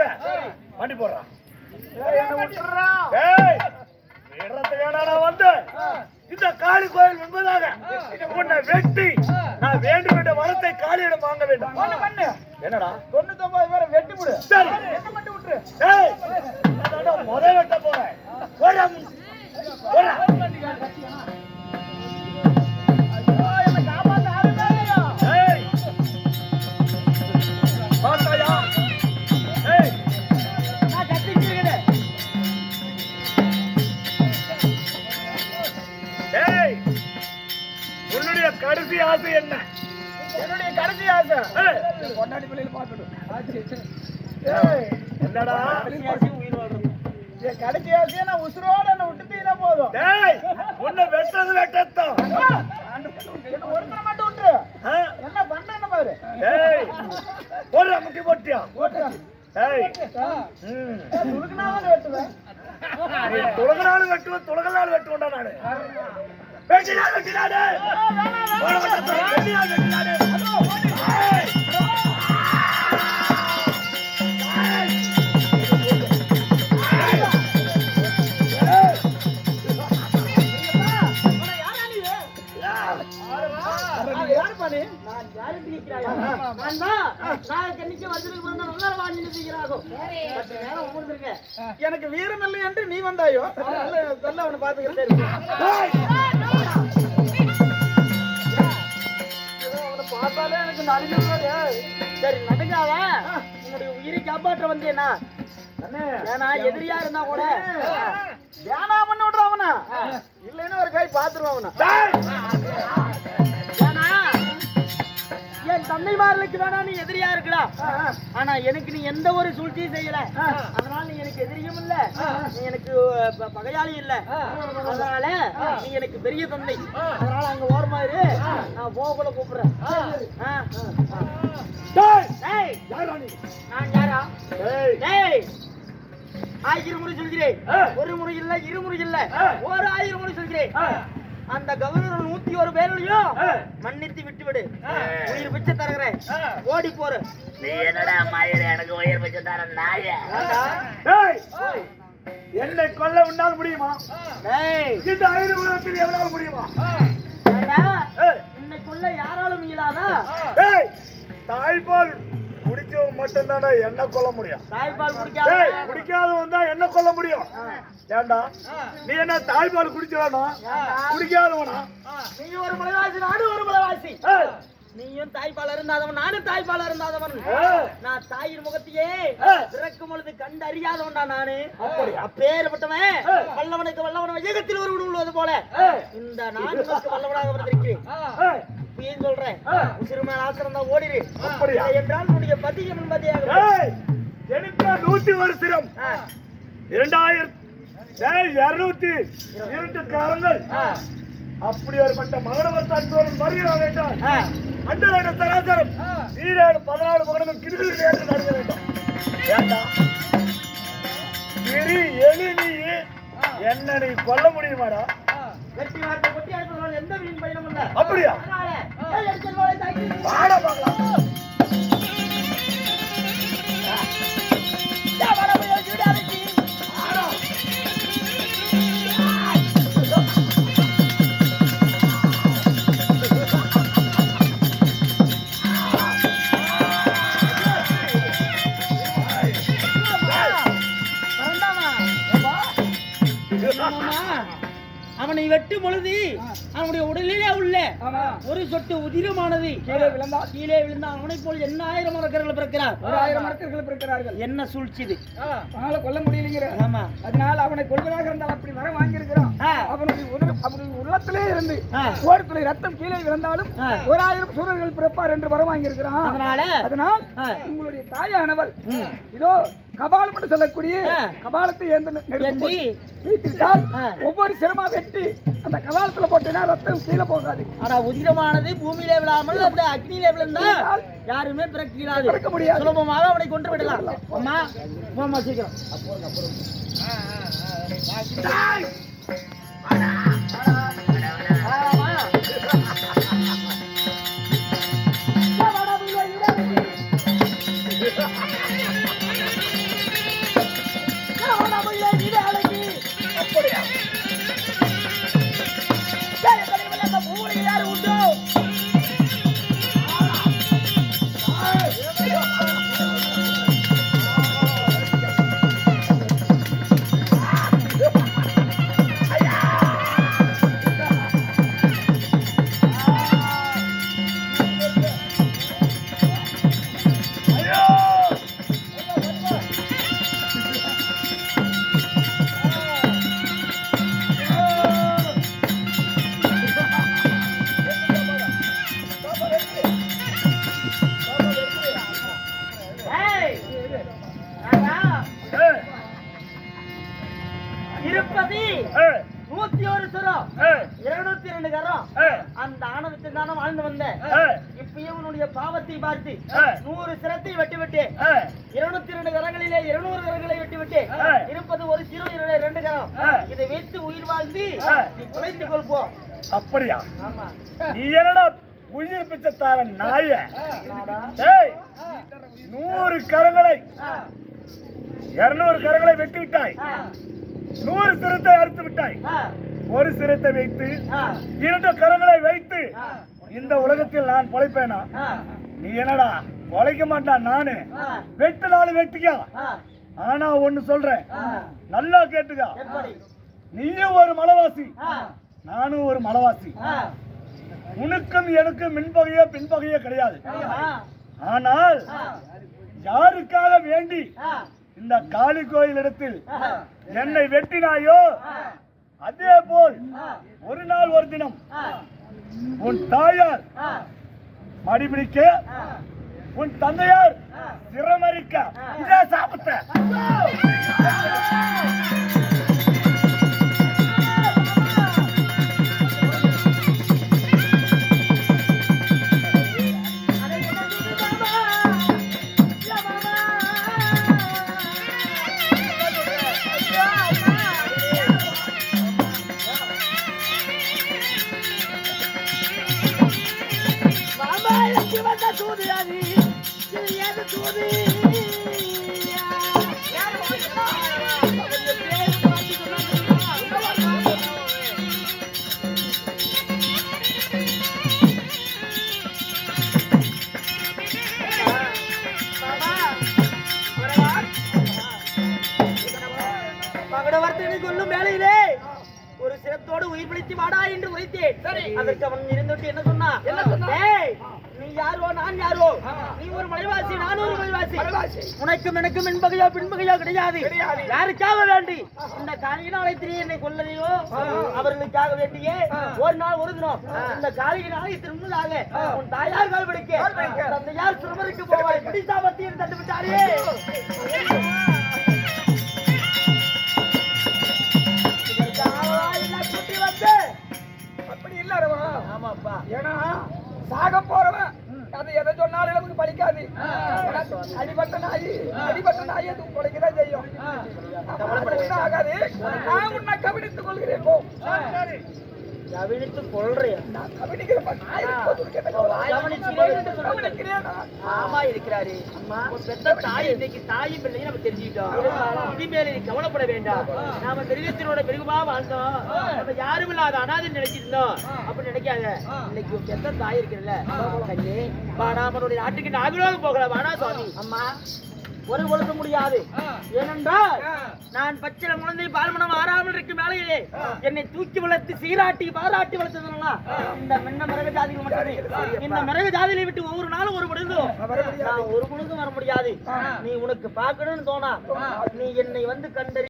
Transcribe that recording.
முன்பதாக வண்டி போடுறான் வந்து இந்த காளி கோயில் முன்பதாக உன்னை வெட்டி நான் வேண்டும் என்ற வரத்தை காளியிடம் வாங்க வேண்டும். என்னடா தொண்ணூத்தொன்பது பேரை வெட்டி விடு. சரி. வெட்ட மட்டும் விட்டுரு. ஏய் நான் முத வெட்ட போறேன் உன்னுடைய கடைசி ஆசை என்ன? என்னுடைய கடைசி ஆசை. ஏய், பொண்டாட்டி பிள்ளைகளை பார்க்கணும் ஏய், என்னடா? என் கடைசி ஆசையை நான் உசுரோட என்னை விட்டுட்டீங்கன்னா போதும். உன்னை வெட்டது வெட்டத்தான். ஒருத்தனை மட்டும் விட்டுரு. ஆ? என்ன பண்றேன்னு பாரு. ஒரு முக்கி போட்டியா? ஓட்டுறேன். டேய் ஆ. ம். நான் துடுக்குனாலும் வெட்டுவேன். நீ துலகனாலும் வெட்டுவேன் துலகனாலும் வெட்டுவேன்டா நானு. வெட்டினா வெட்டினாடு வெட்டினா வெட்டினாடு ஏய் நான் யாருப்பா நீ? எனக்கு வீரம் இல்லை என்று நீ வந்தாயோ? சொல்ல அவனை பாத்துக்கிறேன் பார்த்தாலே எனக்கு நடுங்க சரி நடுங்காத உன்னுடைய உயிரை காப்பாற்ற வந்தேனா? ஏன்னா எதிரியா இருந்தா கூட. தியானம் பண்ணி விடுற அவனா இல்லைன்னா ஒரு கை பாத்துருவான் அவனை. தந்தைமார்களுக்கு வேணா நீ எதிரியா இருக்கடா? ஆனா எனக்கு நீ எந்த ஒரு சூழ்ச்சியும் செய்யல. அதனால நீ எனக்கு எதிரியும் இல்ல. நீ எனக்கு அஹ், ப- பகையாளியும் இல்ல. அதனால நீ எனக்கு பெரிய தந்தை. அதனால அங்க ஓரமா இரு நான் போகக்குள்ள கூப்பிடுறேன். நான் யாரா? டேய்! ஆயிரம் முறை சொல்கிறேன். ஒரு முறை இல்ல இருமுறை இல்ல. ஆ. ஒரு ஆயிரம் முறை சொல்கிறேன். அந்த கவர்னர் நூத்தி ஒரு பேர்களையும். மன்னித்து விட்டு விடு உயிர் பிச்சை தருகிறேன். ஓடி போற. நீ என்னடா மயிர் எனக்கு உயிர் வச்சு தர நாய. என்னை கொல்ல உன்னால் முடியுமா? டேய் இந்த ஐந்து உலகத்தில் எவ்வளவு முடியுமா? ஏய். இன்னைக்குள்ள யாராலும் இயலாதா? ஏய் தாய்பால் குடிச்சவன் மட்டும்தானே என்ன கொல்ல முடியும். தாய்ப்பால் குடிக்காதவன் தான் என்ன கொல்ல முடியும். ஏண்டா நீ என்ன தாய்பால் குடிச்சவனா? குடிக்காதவனா? நீ ஒரு மலைவாசி நானும் ஒரு மலைவாசி. நீயும் தாய்ப்பால் அருந்தாதவன் நானும் தாய்ப்பால் அருந்தாதவன். ஏய் நான் தாயின் முகத்தையே. பிறக்கும் பொழுது கண்டு அறியாதவன்டா நானு. அப்படியா? அப்பேற்பட்டவன். வல்லவனுக்கு வல்லவன் வேகத்தில் ஒரு உள்ளது போல. இந்த நான்கு வல்லவனாக வந்திருக்கிறேன். ஏன் சொல்றேன். உசிறு மேல ஆசிரம் தான் ஓடிடு அப்படியா? என்றால் உன்னுடைய பதியம் என்பதையாக எனக்கு நூத்தி சிரம். இரண்டாயிரம் இருநூத்தி இரண்டு காரங்கள். அப்படி ஒருப்பட்ட மகனவர்தான் சோழன் வருகிறார் என்றால் அண்டராட சராசரம் ஈரேழு பதினாலு மகனங்கள் கிருவில் ஏற்று நடக்க வேண்டும். ஏண்டா? கிரி எலி நீ என்ன நீ கொல்ல முடியுமாடா? வெட்டி வார்த்தை கொட்டி அனுப்புவதால் எந்த வீண் பயணம் இல்ல அப்படியா? வெட்டும் பொழுது அவனுடைய உடலிலே உள்ள ஒரு சொட்டு உதிரமானது கீழே விழுந்தா கீழே விழுந்த அவனைப் போல் என்ன ஆயிரம் மரக்கர்கள் பிறக்கிறார் ஒரு ஆயிரம் மரக்கர்கள் பிறக்கிறார்கள் என்ன அவனால கொல்ல முடியலைங்கிற ஆமா அதனால அவனை கொள்வதாக இருந்தால் அப்படி வர வாங்கியிருக்கிறான். அவனுடைய அவனுடைய உள்ளத்திலே இருந்து. ஓடுக்குள்ளே ரத்தம் கீழே விழுந்தாலும். ஒரு ஆயிரம் சூரர்கள் பிறப்பார் என்று வர வாங்கியிருக்கிறான் அதனால அதனால். உங்களுடைய தாயானவள் ம். இதோ கபாலம் என்று சொல்லக்கூடிய. கபாலத்தை ஏந்த. ஒவ்வொரு சிரமா வெட்டி அந்த கபாலத்துல போட்டேன்னா ரத்தம் கீழே போகாது. ஆனா உதிரமானது பூமியிலே விழாமல் அந்த அக்னியிலே விழுந்தா யாருமே பிறக்கிறாது பிறக்க முடியாது. சுலபமாக அவனை கொன்று விடலாம். அம்மா போம்மா சீக்கிரம். ஆமா. ஆ, அந்த ஆணவத்தை தானே வாழ்ந்து வந்தேன். இப்பயும் உன்னுடைய பாவத்தை பார்த்து. நூறு சிரத்தை வெட்டி விட்டு இருநூத்தி இரண்டு கரங்களிலே இருநூறு கரங்களை வெட்டி விட்டு. இருப்பது ஒரு சிறு இரு- ரெண்டு கரம். இதை வைத்து உயிர் வாழ்ந்து. நீ குலைத்துக் கொள்வோம். அப்படியா? நீ என்னடா உயிர் பிச்சைத்தார நாய? நூறு கரங்களை. இருநூறு கரங்களை வெட்டி விட்டாய். நூறு சிரத்தை அறுத்து விட்டாய். ஒரு சிரத்தை வைத்து. இரண்டு கரங்களை வைத்து. இந்த உலகத்தில் நான் பொழைப்பேனா. நீ என்னடா பொழைக்க மாட்டான் நானு. வெட்டு நாள் வெட்டிக்கா. ஆனா ஒண்ணு சொல்றேன். நல்லா கேட்டுக்கா நீயும் ஒரு மலவாசி. நானும் ஒரு மலவாசி. உனக்கும் எனக்கும் மின்பகையோ பின்பகையோ கிடையாது. ஆனால். யாருக்காக வேண்டி. இந்த காளி கோயில் இடத்தில். என்னை வெட்டினாயோ. அதே போல். ஒரு நாள் ஒரு தினம். உன் தாயார். மடிபிடிக்க. உன் தந்தையார். சிரமரிக்க இதே சாபத்தை மகடவர்த்தனை கொல்லும் வேலையிலே ஒரு சிரத்தோடு உயிர் பிழைத்து வாடா என்று உரைத்தேன். அதற்கு அவன் இருந்துட்டு என்ன சொன்னா? நீ யாரோ நான் யாரோ? நீ ஒரு மலைவாசி நான் ஒரு மலைவாசி. உனக்கும் எனக்கும் என்பகையோ பின்பகையோ கிடையாது. யாருக்காக வேண்டி? இந்த காலியினாலை திரி என்னை கொல்லலையோ அவர்களுக்காக வேண்டியே ஒரு நாள் ஒரு தினம். இந்த காலியினாலை திரும்பதாக உன் தாயார் கால் பிடிக்க. தந்தையார் சிறுவருக்கு போவாய். பிடித்தாபத்தையும் தந்து அப்படி இல்ல ரவா. ஆமாப்பா. ஏன்னா சாக போறவன் அது எதை சொன்னாலும் நமக்கு பலிக்காது. அடிபட்ட நாய் அடிபட்ட நாய் அது குலைக்கதான் செய்யும். ஆகாது. நான் உன்னை கவனித்துக் கொள்கிறேன் போ. கவனித்து கொள்றேன். ஆமா இருக்கிறாரு. பெத்த தாய் இன்னைக்கு தாயும் பிள்ளையும் நம்ம தெரிஞ்சுக்கிட்டோம். இனிமேல் நீ கவலைப்பட வேண்டாம். நாம மிருகத்தினோட மிருகமா வாழ்ந்தோம். நம்ம யாரும் இல்லாத அனாதை நினைச்சிருந்தோம் அப்படி நினைக்காத. இன்னைக்கு பெத்த தாய் இருக்குல்ல கண்ணே. வாடா நம்மளுடைய நாட்டுக்கு நாகலோகம் போகலாம் வாடா சுவாமி. அம்மா. ஒரு கொடுக்க முடியாது. ஏனென்றால் நான் பச்சை குழந்தை பால்மணம் ஆறாமல் இருக்கும் வேலையிலே என்னை தூக்கி வளர்த்து சீராட்டி பாராட்டி வளர்த்ததுனால இந்த மின்ன மிருக ஜாதிகள் மட்டுமே. இந்த மிருக ஜாதியில விட்டு ஒவ்வொரு நாளும் ஒரு பொழுதும் நான் ஒரு பொழுதும் வர முடியாது. நீ உனக்கு பார்க்கணும்னு தோணா. நீ என்னை வந்து கண்டறி